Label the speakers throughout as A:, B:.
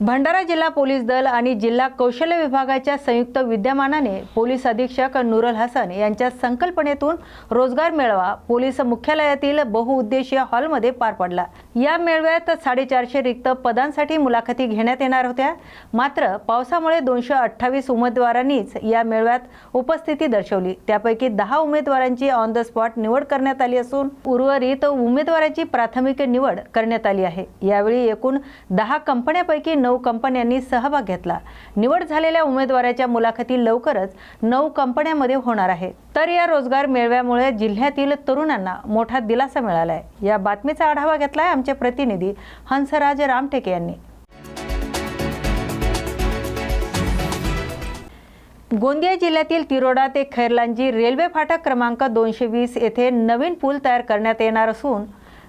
A: भंडारा जिल्हा पोलीस दल आणि जिल्हा कौशल्य विभागाच्या संयुक्त विद्यमानाने पोलीस अधीक्षक नूरल हसन यांच्या संकल्पनेतून रोजगार मेळावा पोलीस मुख्यालयातील बहुउद्देशीय हॉलमध्ये पार पडला. या मेळव्यात साडेचारशे रिक्त पदांसाठी मुलाखती घेण्यात येणार होत्या. मात्र पावसामुळे दोनशे अठ्ठावीस उमेदवारांनीच या मेळव्यात उपस्थिती दर्शवली. त्यापैकी दहा उमेदवारांची ऑन द स्पॉट निवड करण्यात आली असून उर्वरित उमेदवारांची प्राथमिक निवड करण्यात आली आहे. यावेळी एकूण दहा कंपन्यापैकी नऊ कंपन्यांनी सहभाग घेतला. निवड झालेल्या उमेदवाराच्या मुलाखती लवकरच नऊ कंपन्यांमध्ये होणार आहे. तर या रोजगार मेळव्यामुळे जिल्ह्यातील तरुणांना मोठा दिलासा मिळाला आहे या बातमीचा आढावा घेतलाय आमचे प्रतिनिधी हंसराज रामटेके यांनी. गोंदिया जिल्ह्यातील तिरोडा ते खैरलांजी रेल्वे फाटक क्रमांक दोनशे वीस येथे नवीन पूल तयार करण्यात येणार असून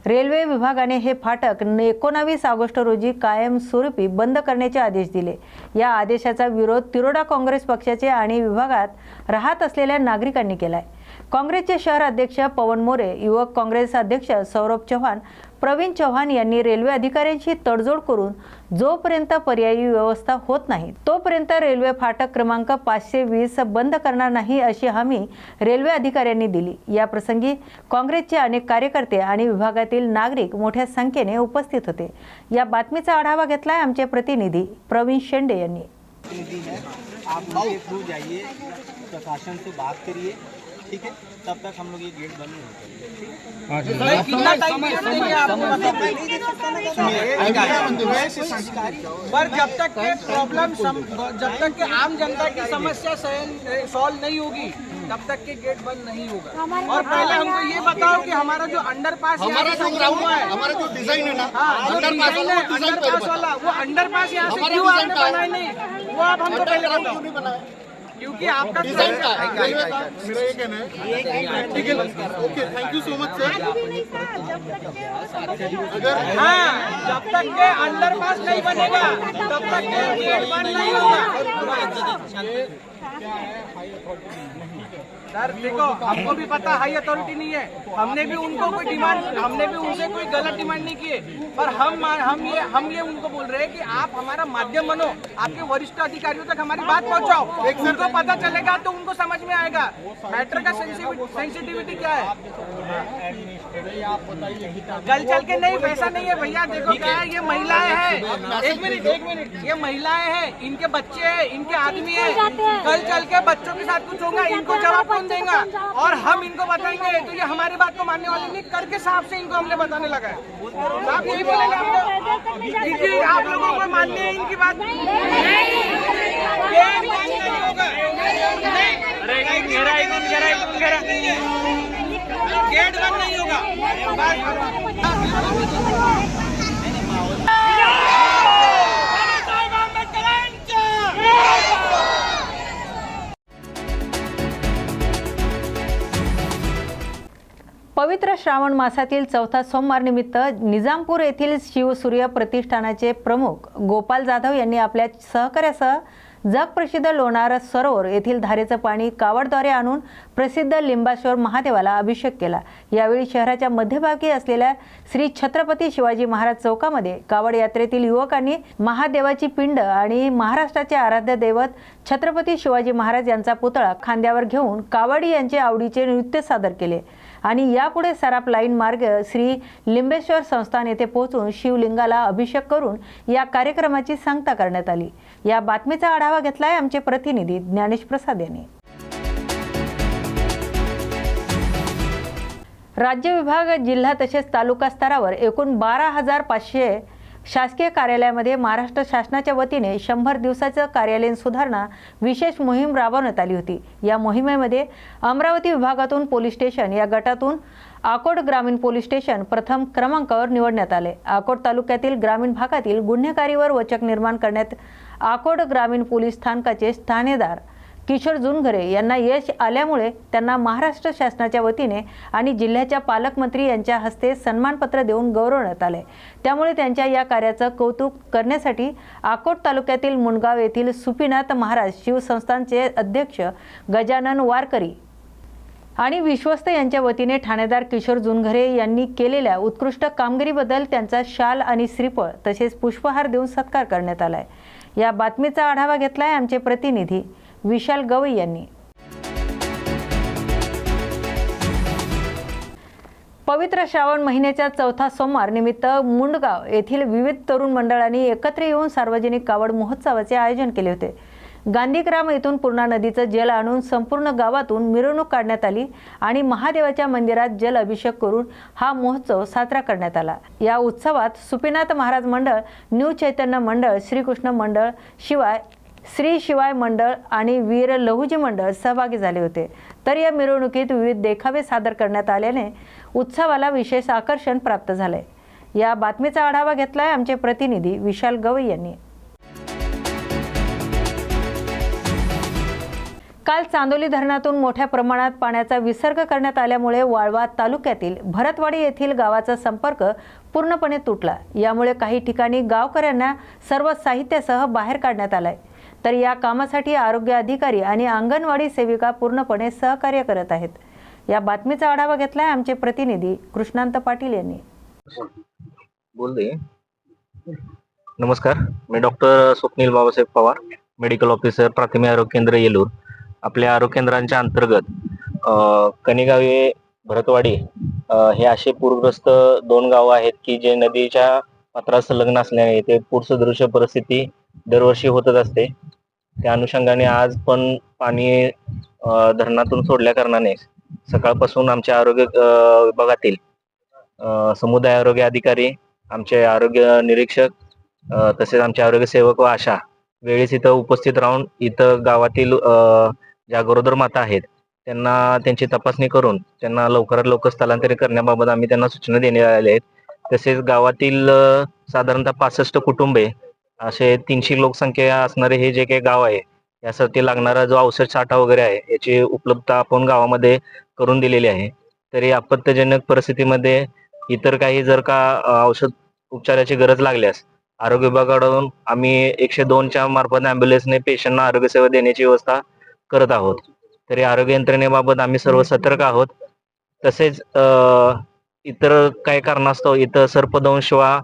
A: रेल्वे विभागाने हे फाटक एकोणावीस ऑगस्ट रोजी कायमस्वरूपी बंद करण्याचे आदेश दिले. या आदेशाचा विरोध तिरोडा काँग्रेस पक्षाचे आणि विभागात राहत असलेल्या नागरिकांनी केलाय. काँग्रेसचे शहर अध्यक्ष पवन मोरे युवक काँग्रेस अध्यक्ष सौरभ चव्हाण प्रवीण चव्हाण यांनी रेल्वे अधिकाऱ्यांशी तडजोड करून जोपर्यंत पर्यायी व्यवस्था होत नाही तोपर्यंत रेल्वे फाटक क्रमांक पाचशे वीस बंद करणार नाही अशी हमी रेल्वे अधिकाऱ्यांनी दिली. या प्रसंगी काँग्रेसचे अनेक कार्यकर्ते आणि विभागातील नागरिक मोठ्या संख्येने उपस्थित होते. या बातमीचा आढावा घेतलाय आमचे प्रतिनिधी प्रवीण शेंडे यांनी.
B: आप जाइए प्रशासन से बात करिए। ठीक है? तब तक हम लोग ये गेट बंद नहीं करेंगे
C: कितना टाइम पर जब तक के प्रॉब्लम जब तक के आम जनता की समस्या सॉल्व नहीं होगी तब तक के गेट बंद नहीं होगा। और पहले हमको ये बताओ कि हमारा जो अंडर पास
D: हमारा जो ग्राउंड है हमारा जो डिज़ाइन है ना
C: हाँ
D: अंडर पास
C: डिज़ाइन
D: वाला वो
C: अंडर पास वाला वो अंडर पास यहाँ से क्यों आपने
D: का
C: बनाया नहीं। वो आप हमको पहले बताओ।
D: क्यों नहीं बनाया?
C: क्योंकि आपका
D: डिज़ाइन का है मेरा ये कहना है ठीक है okay thank you so much sir अगर
C: हाँ जब तक के अंडर पास नहीं बनेगा तब तक के नहीं होगा सर देखो हमको भी पता हाई अथॉरिटी नहीं है। हमने भी उनको कोई डिमांड हमने भी उनसे कोई गलत डिमांड नहीं किए। पर हम हम ये हम ये उनको बोल रहे हैं कि आप हमारा माध्यम बनो आपके वरिष्ठ अधिकारियों तक हमारी बात पहुंचाओ। उनको पता चलेगा तो उनको समझ में आएगा। मैटर का सेंसिटिविटी क्या है? कल चल के नहीं वैसा नहीं है भैया। देखो क्या है ये महिलाएँ हैं। एक मिनट एक मिनट। ये महिलाएँ हैं इनके बच्चे हैं इनके आदमी है। कल चल के बच्चों के साथ कुछ होगा, इनको जवाब कौन देगा? और हम इनको बताएँगे तो ये हमारी बात को मानने वाले नहीं, करके साहब से इनको हमने बताने लगा है। यही बोलेंगे आप लोगों को माननी है इनकी बात गेट बंद नहीं होगा।
A: पवित्र श्रावण मासातील चौथा सोमवार निमित्त निजामपूर येथील शिवसूर्य प्रतिष्ठानाचे प्रमुख गोपाल जाधव यांनी आपल्या सहकार्यासह जगप्रसिद्ध लोणार सरोवर येथील धारेचं पाणी कावडद्वारे आणून प्रसिद्ध लिंबाश्वर महादेवाला अभिषेक केला. यावेळी शहराच्या मध्यभागी असलेल्या श्री छत्रपती शिवाजी महाराज चौकामध्ये कावड यात्रेतील युवकांनी महादेवाची पिंड आणि महाराष्ट्राचे आराध्य दैवत छत्रपती शिवाजी महाराज यांचा पुतळा खांद्यावर घेऊन कावडी यांचे आवडीचे नृत्य सादर केले. आणि यापुढे सराप लाईन मार्ग श्री लिंबेश्वर संस्थान येथे पोहोचून शिवलिंगाला अभिषेक करून या कार्यक्रमाची सांगता करण्यात आली. या बातमीचा आढावा घेतलाय आमचे प्रतिनिधी ज्ञानेश प्रसाद यांनी. राज्य विभाग जिल्हा तसेच तालुका स्तरावर एकूण बारा हजार पाचशे शासकीय कार्यालयामध्ये महाराष्ट्र शासनाच्या वतीने शंभर दिवसाचं कार्यालयीन सुधारणा विशेष मोहीम राबवण्यात आली होती. या मोहिमेमध्ये अमरावती विभागातून पोलीस स्टेशन या गटातून आकोट ग्रामीण पोलीस स्टेशन प्रथम क्रमांकावर निवडण्यात आले. आकोट तालुक्यातील ग्रामीण भागातील गुन्हेगारीवर वचक निर्माण करण्यात आकोट ग्रामीण पोलीस स्थानकाचे स्थानेदार किशोर जुनघरे यांना यश आल्यामुळे त्यांना महाराष्ट्र शासनाच्या वतीने आणि जिल्ह्याच्या पालकमंत्री यांच्या हस्ते सन्मानपत्र देऊन गौरवण्यात आले. त्यामुळे त्यांच्या या कार्याचं कौतुक करण्यासाठी आकोट तालुक्यातील मुणगाव येथील सुपीनाथ महाराज शिवसंस्थानचे अध्यक्ष गजानन वारकरी आणि विश्वस्त यांच्या वतीने ठाणेदार किशोर जुनघरे यांनी केलेल्या उत्कृष्ट कामगिरीबद्दल त्यांचा शाल आणि श्रीफळ तसेच पुष्पहार देऊन सत्कार करण्यात आलाय. या बातमीचा आढावा घेतलाय आमचे प्रतिनिधी विशाल गवई यांनी. पवित्र श्रावण महिन्याच्या चौथा सोमवार निमित्त मुंडगाव येथील विविध तरुण मंडळांनी एकत्र येऊन सार्वजनिक कावड महोत्सवाचे आयोजन केले होते. गांधीग्राम येथून पूर्णा नदीचं जल आणून संपूर्ण गावातून मिरवणूक काढण्यात आली आणि महादेवाच्या मंदिरात जल अभिषेक करून हा महोत्सव साजरा करण्यात आला. या उत्सवात सुपीनाथ महाराज मंडळ न्यू चैतन्य मंडळ श्रीकृष्ण मंडळ शिवाय श्री शिवाय मंडळ आणि वीर लहुजी मंडळ सहभागी झाले होते. तर या मिरवणुकीत विविध देखावे सादर करण्यात आल्याने उत्सवाला विशेष आकर्षण प्राप्त झालंय. या बातमीचा आढावा घेतलाय आमचे प्रतिनिधी विशाल गवई यांनी. काल चांदोली धरणातून मोठ्या प्रमाणात पाण्याचा विसर्ग करण्यात आल्यामुळे वाळवा तालुक्यातील भरतवाडी येथील गावाचा संपर्क पूर्णपणे तुटला. यामुळे काही ठिकाणी गावकऱ्यांना सर्व साहित्यासह बाहेर काढण्यात आलाय. तर या कामासाठी आरोग्य अधिकारी आणि अंगणवाडी सेविका पूर्णपणे सहकार्य करत आहेत. या बातमीचा आढावा घेतलाय आमचे प्रतिनिधी कृष्णांत पाटील यांनी.
E: बोल दे नमस्कार. मी doctor Swapnil Babasaheb Pawar medical officer प्राथमिक आरोग्य केंद्र येलूर. आपल्या आरोग्य केंद्रांच्या अंतर्गत कनिगावे भरतवाडी हे असे पूरग्रस्त दोन गावं आहेत की जे नदीच्या पात्रात संलग्न असल्याने ते पूरसदृश्य परिस्थिती दरवर्षी होतच असते. त्या अनुषंगाने आज पण पाणी धरणातून सोडल्या कारणाने सकाळपासून आमच्या आरोग्य विभागातील समुदाय आरोग्य अधिकारी आमचे आरोग्य निरीक्षक तसेच आमचे आरोग्य सेवक व आशा वेळेस इथं उपस्थित राहून इथं गावातील ज्या गरोदर माता आहेत त्यांना त्यांची तपासणी करून त्यांना लवकरात लवकर स्थलांतरित करण्याबाबत आम्ही त्यांना सूचना देण्यात आल्या आहेत. तसेच गावातील साधारणतः पासष्ट कुटुंबे असे तीनशे लोकसंख्या असणारे हे जे काही गाव आहे यासाठी लागणारा जो औषध साठा वगैरे आहे याची उपलब्धता आपण गावामध्ये करून दिलेली आहे. तरी आपत्तीजनक परिस्थितीमध्ये इतर काही जर का औषध उपचाराची गरज लागल्यास आरोग्य विभागाकडून आम्ही एकशे दोनच्या मार्फत अँब्युलन्सने पेशंटना आरोग्य सेवा देण्याची व्यवस्था करत आहोत. तरी आरोग्य यंत्रणेबाबत आम्ही सर्व सतर्क आहोत. तसेच इतर काही कारणास्तव इथं सर्पदंश वा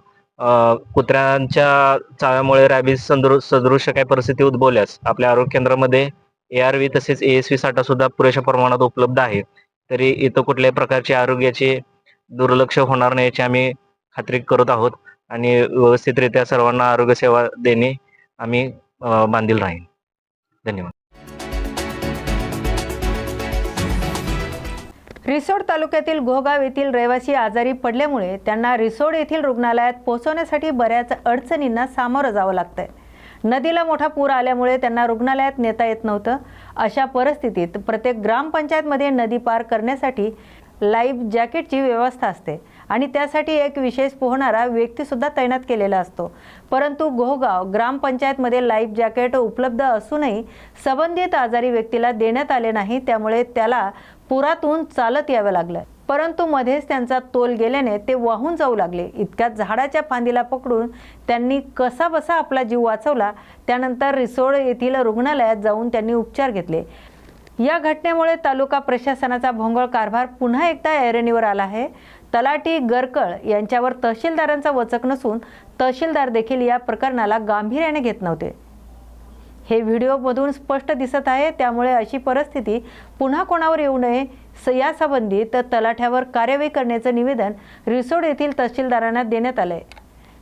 E: कुत्र्यांच्या चाव्यामुळे रॅबीज सदृश काही परिस्थिती उद्भवल्यास आपल्या आरोग्य केंद्रामध्ये ए आर व्ही तसेच ए एस व्ही साठा सुद्धा पुरेशा प्रमाणात उपलब्ध आहे. तरी इथं कुठल्याही प्रकारची आरोग्याची दुर्लक्ष होणार नाही याची आम्ही खात्री करत आहोत आणि व्यवस्थितरित्या सर्वांना आरोग्य सेवा देणे आम्ही बांधील राहील धन्यवाद.
A: रिसोड तालुक्यातील घोगाव येथील रहिवासी आजारी पडल्यामुळे त्यांना रिसोड येथील रुग्णालयात पोहोचवण्यासाठी बऱ्याच अडचणींना सामोरं जावं लागतंय. नदीला मोठा पूर आल्यामुळे त्यांना रुग्णालयात नेता येत नव्हतं. अशा परिस्थितीत प्रत्येक ग्रामपंचायतमध्ये नदी पार करण्यासाठी लाईफ जॅकेटची व्यवस्था असते. आणि त्यासाठी एक विशेष पोहणारा व्यक्तीसुद्धा तैनात केलेला असतो. परंतु गोहगाव ग्रामपंचायतमध्ये लाईफ जॅकेट उपलब्ध असूनही संबंधित आजारी व्यक्तीला देण्यात आले नाही त्यामुळे त्याला पुरातून चालत यावं लागलं. परंतु मध्येच त्यांचा तोल गेल्याने ते वाहून जाऊ लागले. इतक्यात झाडाच्या फांदीला पकडून त्यांनी कसा बसा आपला जीव वाचवला. त्यानंतर रिसोड येथील रुग्णालयात जाऊन त्यांनी उपचार घेतले. या घटनेमुळे तालुका प्रशासनाचा भोंगळ कारभार पुन्हा एकदा ऐरणीवर आला आहे. तलाठी गरकळ यांच्यावर तहसीलदारांचा वचक नसून तहसीलदार देखील या प्रकरणाला गांभीर्याने घेत नव्हते. हे व्हिडिओमधून स्पष्ट दिसत आहे. त्यामुळे अशी परिस्थिती पुन्हा कोणावर येऊ नये स- तर तलाठ्यावर कार्यवाही करण्याचं निवेदन रिसोड येथील तहसीलदारांना देण्यात आलंय.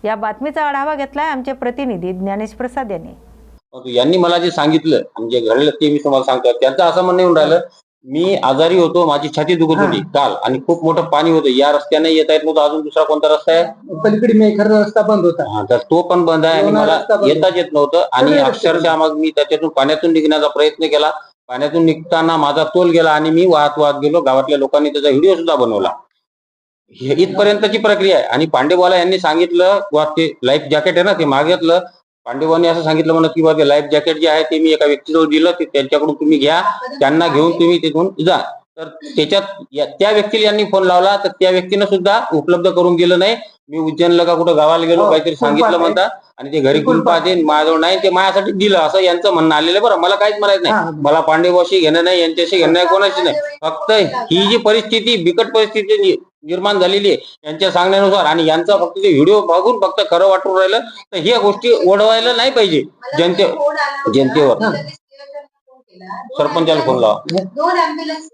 A: या बातमीचा आढावा घेतलाय आमचे प्रतिनिधी ज्ञानेश प्रसाद यांनी.
F: यांनी मला जे सांगितलं म्हणजे घडलं ते मी तुम्हाला सांगतो. त्यांचं असं म्हणणं येऊन राहिलं मी आजारी होतो माझी छाती दुखत होती काल आणि खूप मोठं पाणी होतं. या रस्त्याने येता येत नव्हतं. अजून दुसरा कोणता रस्ता आहे?
G: पलीकडे मेखर रस्ता बंद होता.
F: हा, तर तो पण बंद आहे आणि मला
G: रस्ता बंद.
F: येताच येत नव्हतं. आणि
G: रस्ते
F: अक्षरशः मग मी त्याच्यातून पाण्यातून निघण्याचा प्रयत्न केला. पाण्यातून निघताना माझा तोल गेला आणि मी वाहत वाहत गेलो. गावातल्या लोकांनी त्याचा व्हिडिओ सुद्धा बनवला. हे इथपर्यंतची प्रक्रिया आहे. आणि पांडेवाला यांनी सांगितलं बुवा ते लाईफ जॅकेट आहे ना ते मागितलं पांडेवानी असं सांगितलं म्हणत की बा ते लाईफ जॅकेट जे आहे ते मी एका व्यक्तीजवळ दिलं ते त्यांच्याकडून तुम्ही घ्या त्यांना घेऊन तुम्ही तिथून जा. तर त्याच्यात त्या व्यक्तीला यांनी फोन लावला तर त्या व्यक्तीनं सुद्धा उपलब्ध करून दिलं नाही. मी उज्जैनला का कुठं गावाला गेलो
G: हो,
F: काहीतरी सांगितलं. म्हणतात आणि ते घरी आहे माझ्याजवळ नाही ते माझ्यासाठी दिलं असं यांचं म्हणणं आलेलं बरं. मला काहीच म्हणायचं. नाही. मला पांडेवाशी घेणं नाही यांच्याशी घेणं नाही कोणाशी नाही. फक्त ही जी परिस्थिती बिकट परिस्थिती निर्माण झालेली आहे. यांच्या सांगण्यानुसार आणि यांचा फक्त ते व्हिडिओ बघून फक्त खरं वाटून राहिलं तर ह्या गोष्टी ओढवायला नाही पाहिजे. जनते जनतेवर. सरपंचाला फोन लावा.
H: दोन अँब्युलन्स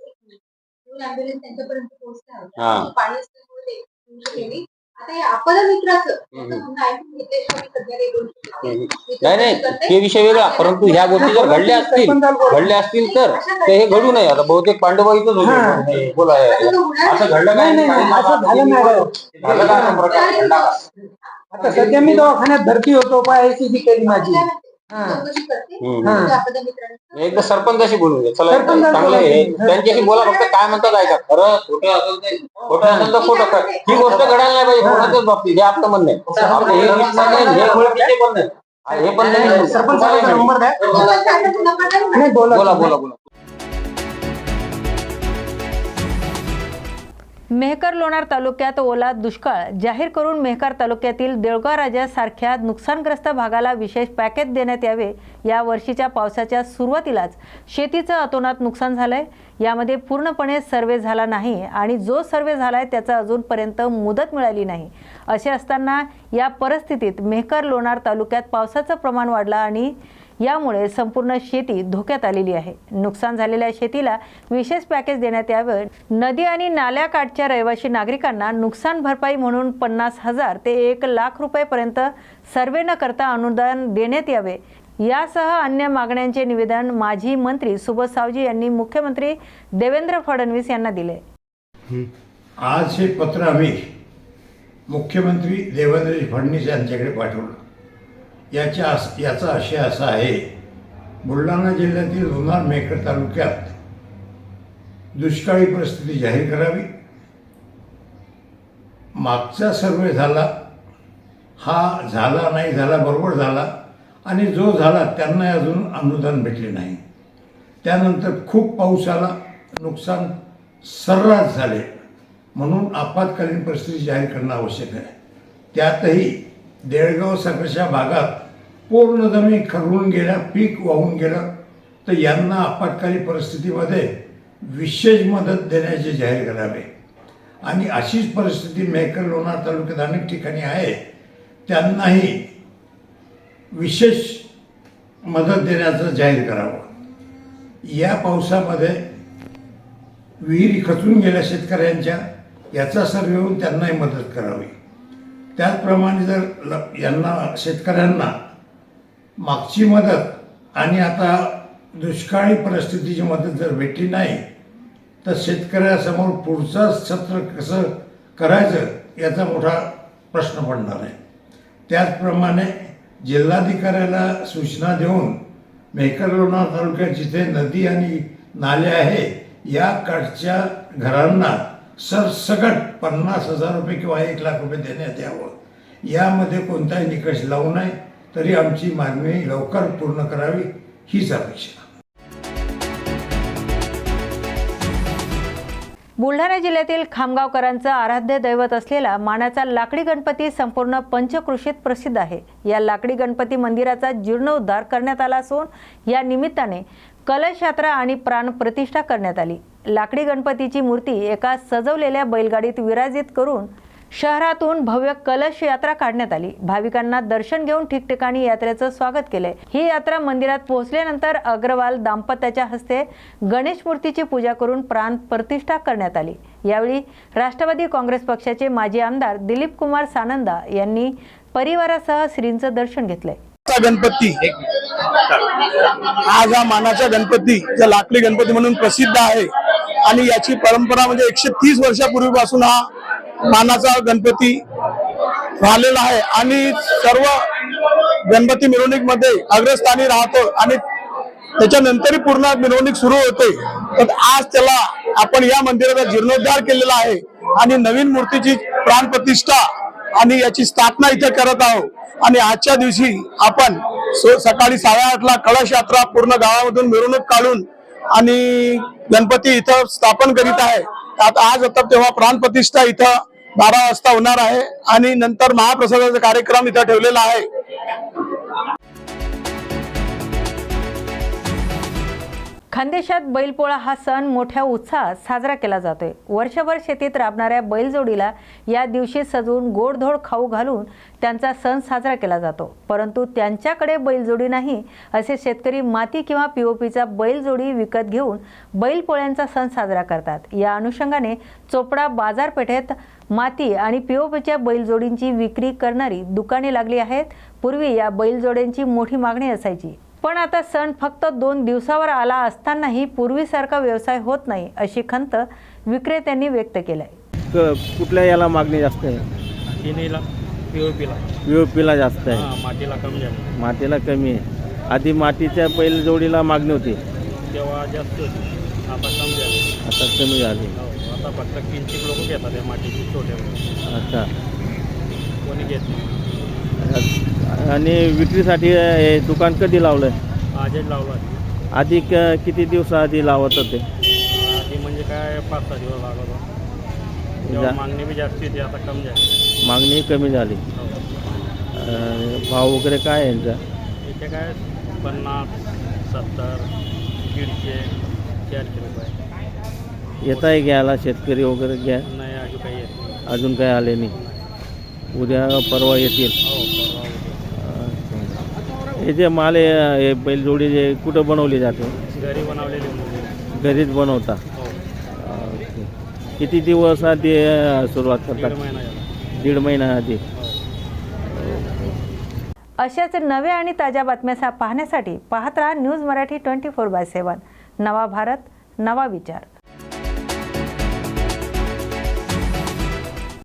H: दोन अँब्युलन्स त्यांच्यापर्यंत पोहोचल्या
F: हा.
H: होत्या पाणी ते हे नाही.
F: नाही. ते विषय वेगळा परंतु ह्या गोष्टी जर घडल्या असतील घडल्या असतील तर तर हे घडू नये आता बहुतेक पांडवा इथंच
G: हा.
F: होते बोला
H: असं.
F: घडलं
G: नाही, असं झालं नाही? आता सध्या मी दवाखान्यात भरती होतो पायाची केली माझी? हा.
H: चौकशी करते
F: हम्म.
G: हा.
H: तुमच्या आपल्या मित्रांचं.
F: एकदा सरपंचाशी बोलून घे. चला चांगलं आहे.
G: बोला.
F: त्यांच्याशी बोला फक्त काय म्हणतात ऐका. खरं खोटं असेल ते खोटं असेल तर खोटं खरं ही गोष्ट घडायला नाही पाहिजे. कोणाच्याच बाबतीत. हे आपलं म्हणणं आहे. आपलं हे नाही, हे पण नाही हे पण नाही.
G: सरपंचाचा नंबर द्या.
H: सरपंच.
G: नाही बोला
F: बोला बोला.
A: मेहकर लोणार तालुक्यात ओला दुष्काळ जाहीर करून मेहकर तालुक्यातील देळगाव राजासारख्या नुकसानग्रस्त भागाला विशेष पॅकेज देण्यात यावे या वर्षीच्या पावसाच्या सुरुवातीलाच शेतीचं अतोनात नुकसान झालंय. यामध्ये पूर्णपणे सर्वे झाला नाही आणि जो सर्वे झालाय त्याचा अजूनपर्यंत मुदत मिळाली नाही. असे असताना या परिस्थितीत मेहकर लोणार तालुक्यात पावसाचं प्रमाण वाढलं आणि यामुळे संपूर्ण शेती धोक्यात आलेली आहे. नुकसान झालेल्या शेतीला विशेष पॅकेज देण्यात यावं. नदी आणि नाल्याकाठच्या रहिवासी नागरिकांना नुकसान भरपाई म्हणून पन्नास हजार ते एक लाख रुपयेपर्यंत सर्वे न करता अनुदान देण्यात यावे. यासह अन्य मागण्यांचे निवेदन माजी मंत्री सुबोध सावजी यांनी मुख्यमंत्री देवेंद्र फडणवीस यांना दिले.
I: आज हे पत्र आम्ही मुख्यमंत्री देवेंद्र फडणवीस यांच्याकडे पाठवलं. याच्या अस याचा आशय असा आहे बुलढाणा जिल्ह्यातील लोणार मेकर तालुक्यात दुष्काळी परिस्थिती जाहीर करावी. मागचा सर्वे झाला हा झाला नाही झाला बरोबर झाला आणि जो झाला त्यांना अजून अनुदान भेटले नाही. त्यानंतर खूप पाऊस आला नुकसान सर्रास झाले म्हणून आपत्कालीन परिस्थिती जाहीर करणं आवश्यक आहे. त्यातही देळगाव सारख्या भागात पूर्ण जमीन खरवून गेल्या पीक वाहून गेलं तर यांना आपत्कालीन परिस्थितीमध्ये विशेष मदत देण्याचे जाहीर करावे. आणि अशीच परिस्थिती मेहकर लोणार तालुक्यात अनेक ठिकाणी आहे. त्यांनाही विशेष मदत देण्याचं जाहीर करावं. या पावसामध्ये विहिरी खचून गेल्या शेतकऱ्यांच्या याचा सर्वे होऊन त्यांनाही मदत करावी. त्याचप्रमाणे जर ल यांना शेतकऱ्यांना मागची मदत आणि आता दुष्काळी परिस्थितीची मदत जर भेटली नाही तर शेतकऱ्यासमोर पुढचं सत्र कसं करायचं याचा मोठा प्रश्न पडणार आहे. त्याचप्रमाणे जिल्हाधिकाऱ्याला सूचना देऊन मेहकर लोणार तालुक्यात जिथे नदी आणि नाले आहे या काठच्या घरांना सरसकट पन्नास हजार रुपये किंवा एक लाख रुपये देण्यात यावं. यामध्ये कोणताही निकष लावू नये तरी आमची मागणी लवकर पूर्ण करावी हीच अपेक्षा.
A: बुलढाणा जिल्ह्यातील खामगावकरांचं आराध्य दैवत असलेला मानाचा लाकडी गणपती संपूर्ण पंचकृषीत प्रसिद्ध आहे. या लाकडी गणपती मंदिराचा जीर्णोद्धार करण्यात आला असून या निमित्ताने कलश यात्रा आणि प्राणप्रतिष्ठा करण्यात आली. लाकडी गणपतीची मूर्ती एका सजवलेल्या बैलगाडीत विराजित करून शहरातून भव्य कलश यात्रा काढण्यात आली. भाविकांना दर्शन घेऊन ठिकठिकाणी यात्रेचं स्वागत केलंय ही यात्रा मंदिरात पोहोचल्यानंतर अग्रवाल दाम्पत्याच्या हस्ते गणेश मूर्तीची पूजा करून प्राण प्रतिष्ठा करण्यात आली. यावेळी राष्ट्रवादी काँग्रेस पक्षाचे माजी आमदार दिलीप कुमार सानंदा यांनी परिवारासह श्रींचं दर्शन घेतलंय.
J: गणपती. आज हा मानाचा गणपती लाकडी गणपती म्हणून प्रसिद्ध आहे. आणि याची परंपरा म्हणजे एकशे तीस वर्षापूर्वीपासून हा मानाचा गणपती राहिलेला आहे. आणि सर्व गणपती मिरवणुकीमध्ये अग्रस्थानी राहतो आणि त्याच्यानंतरही पूर्ण मिरवणूक सुरू होते. तर आज त्याला आपण या मंदिराचा जीर्णोद्धार केलेला आहे आणि नवीन मूर्तीची प्राणप्रतिष्ठा आणि याची स्थापना इथे करत आहोत. आणि आजच्या दिवशी आपण सो- सकाळी साडेआठला कळश यात्रा पूर्ण गावामधून मिरवणूक काढून आणि गणपती इथं स्थापन करीत आहे. आता आज आता तेव्हा प्राणप्रतिष्ठा इथं बारा वाजता होणार आहे आणि नंतर महाप्रसादाचा कार्यक्रम इथं ठेवलेला आहे.
A: खानदेशात बैलपोळा हा सण मोठ्या उत्साहात साजरा केला जातोय. वर्षभर शेतीत राबणाऱ्या बैलजोडीला या दिवशी सजवून गोडधोड खाऊ घालून त्यांचा सण साजरा केला जातो. परंतु त्यांच्याकडे बैलजोडी नाही असे शेतकरी माती किंवा पीओपीचा बैलजोडी विकत घेऊन बैलपोळ्यांचा सण साजरा करतात. या अनुषंगाने चोपडा बाजारपेठेत माती आणि पीओपीच्या बैलजोडींची विक्री करणारी दुकाने लागली आहेत. पूर्वी या बैलजोड्यांची मोठी मागणी असायची. पण आता सण फक्त दोन दिवसावर आला असतानाही पूर्वीसारखा व्यवसाय होत नाही अशी खंत विक्रेत्यांनी व्यक्त केली आहे
B: कुठल्या याला मागणी जास्त आहे?
K: पीओपीला
B: जास्त आहे.
K: मातीला कमी झाली
B: मातीला कमी आहे. आधी मातीच्या बैल जोडीला मागणी होती.
K: तेव्हा जास्त होती. आता कमी झाली.
B: आता कमी झाली.
K: आता फक्त किंचित लोक घेतात मातीची छोटे
B: अच्छा.
K: कोणी घेत नाही.
B: आणि विक्रीसाठी हे दुकान कधी लावलं
K: आजच लावला
B: आधी. क- किती दिवसाआधी लावत होते?
K: आधी म्हणजे काय पाच सहा दिवस लागत होता. तेव्हा
B: जा-
K: मागणी बी जास्त होती आता कमी झाली.
B: मागणी कमी झाली.
K: हो.
B: अं, भाव वगैरे काय आहे यांचा?
K: इथे काय पन्नास सत्तर दीडशे चारशे रुपये.
B: येत आहे घ्यायला शेतकरी वगैरे घ्या.
K: नाही अजून काही येत नाही.
B: अजून काय आले नाही. उद्या परवा येतील.
K: हो.
B: हे जे माल आहे, हे बैलजोडी जे कुठं बनवली जाते?
K: घरी बनवलेली
B: घरीच बनवता.
K: हो.
B: ओके. किती दिवस आधी अं, सुरुवात करतात दीड महिना आधी.
K: हो.
A: अशाच नव्या आणि ताज्या बातम्या पाहण्यासाठी पाहत राहा news Marathi twenty four by seven. नवा भारत नवा विचार.